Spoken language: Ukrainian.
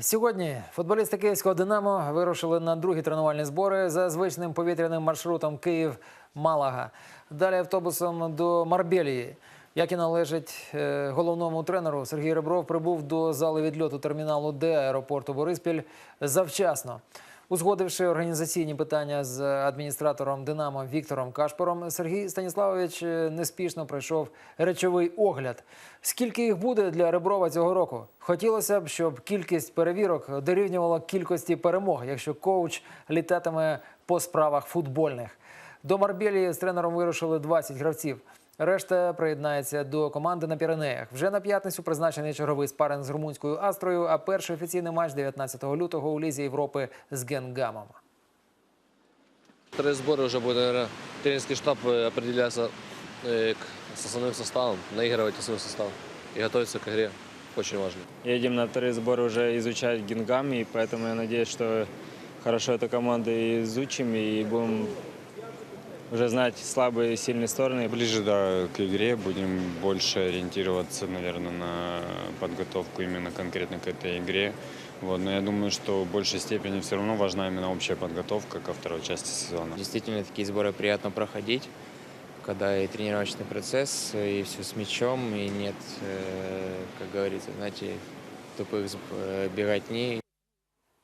Сьогодні футболісти київського Динамо вирушили на другі тренувальні збори за звичним повітряним маршрутом Київ-Малага. Далі автобусом до Марбелії. Як і належить е, головному тренеру, Сергій Ребров прибув до зали відльоту терміналу Д аеропорту Бориспіль завчасно. Узгодивши організаційні питання з адміністратором Динамо Віктором Кашпором, Сергій Станіславович е, неспішно пройшов речовий огляд. Скільки їх буде для Реброва цього року? Хотілося б, щоб кількість перевірок дорівнювала кількості перемог, якщо коуч літатиме по справах футбольних. До Марбелії з тренером вирушили 20 гравців. Решта приєднається до команди на Піренеях. Вже на п'ятницю призначений черговий спаринг з румунською Астрою, а перший офіційний матч 19 лютого у Лізі Європи з Генгамом. Вторые сборы уже будет, наверное, тренерский штаб э, определяться э, к с основным составом, наигрывать основной состав и готовиться к игре. Очень важно. Едем на вторые сборы уже изучать Гингам, и поэтому я надеюсь, что хорошо эту команду и изучим, и будем уже знать слабые и сильные стороны. Ближе да, к игре будем больше ориентироваться, наверное, на подготовку именно конкретно к этой игре. Вот, но я думаю, что в большей степени все равно важна именно общая подготовка ко второй части сезона. Действительно, такие сборы приятно проходить, когда и тренировочный процесс, и все с мячом, и нет, э, как говорится, знаете, тупых сб- э, беготней.